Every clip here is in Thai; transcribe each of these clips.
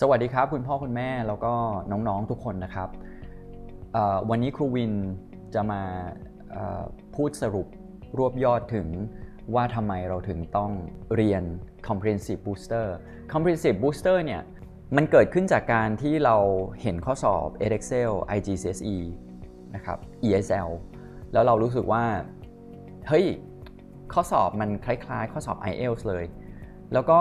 สวัสดีครับคุณพ่อคุณแม่แล้วก็น้องๆทุกคนนะครับ วันนี้ครูวินจะมาพูดสรุปรวบยอดถึงว่าทำไมเราถึงต้องเรียน comprehensive booster comprehensive booster เนี่ยมันเกิดขึ้นจากการที่เราเห็นข้อสอบ Edexcel IGCSE นะครับ ESL แล้วเรารู้สึกว่า เฮ้ย ข้อสอบมันคล้ายๆ ข้อสอบ IELTS เลย แล้วก็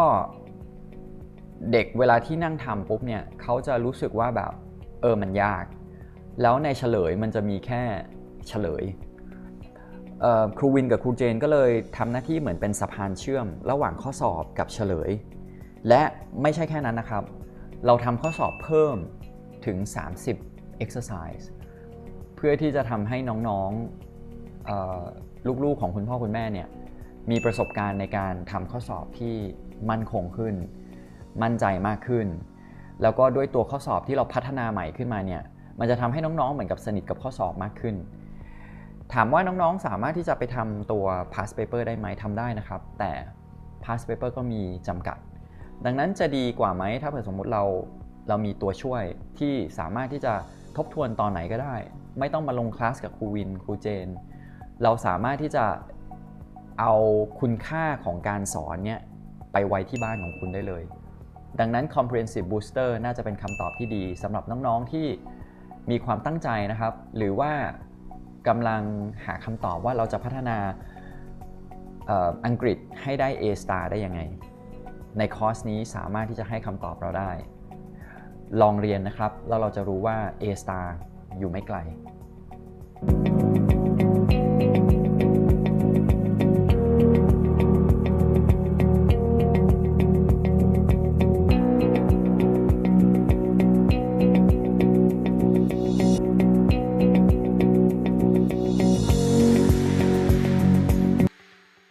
เด็กเวลาที่นั่งทำปุ๊บเนี่ยเขาจะรู้สึกว่าแบบเออมันยาก แล้วในเฉลยมันจะมีแค่เฉลยครูวินกับครูเจนก็เลยทำหน้าที่เหมือนเป็นสะพานเชื่อม ระหว่างข้อสอบกับเฉลย และไม่ใช่แค่นั้นนะครับ เราทำข้อสอบเพิ่มถึง 30 exercise เพื่อที่จะทำให้น้องๆเอ่อลูกๆของคุณพ่อคุณแม่เนี่ยมีประสบการณ์ในการทำข้อสอบที่มั่นคงขึ้น มั่นใจมากขึ้น แล้วก็ด้วยตัวข้อสอบที่เราพัฒนาใหม่ขึ้นมาเนี่ยมันจะทำให้น้องๆ เหมือนกับสนิทกับข้อสอบมากขึ้น ถามว่าน้องๆ สามารถที่จะไปทำตัว past paper ได้ไหมทำได้นะครับ แต่ past paper ก็มีจำกัด ดังนั้นจะดีกว่าไหมถ้าเผื่อสมมุติเราเรามีตัวช่วยที่สามารถที่จะทบทวนตอนไหนก็ได้ ไม่ต้องมาลงคลาสกับครูวินครูเจน เราสามารถที่จะเอาคุณค่าของการสอนเนี่ยไปไว้ที่บ้านของคุณได้เลย ดังนั้น comprehensive booster น่าจะเป็นคำตอบที่ดีสำหรับน้องๆที่มีความตั้งใจนะครับ หรือว่ากำลังหาคำตอบว่าเราจะพัฒนาอังกฤษให้ได้ A star ได้ยังไง ในคอร์สนี้สามารถที่จะให้คำตอบเราได้ ลองเรียนนะครับ แล้วเราจะรู้ว่า A star อยู่ไม่ไกล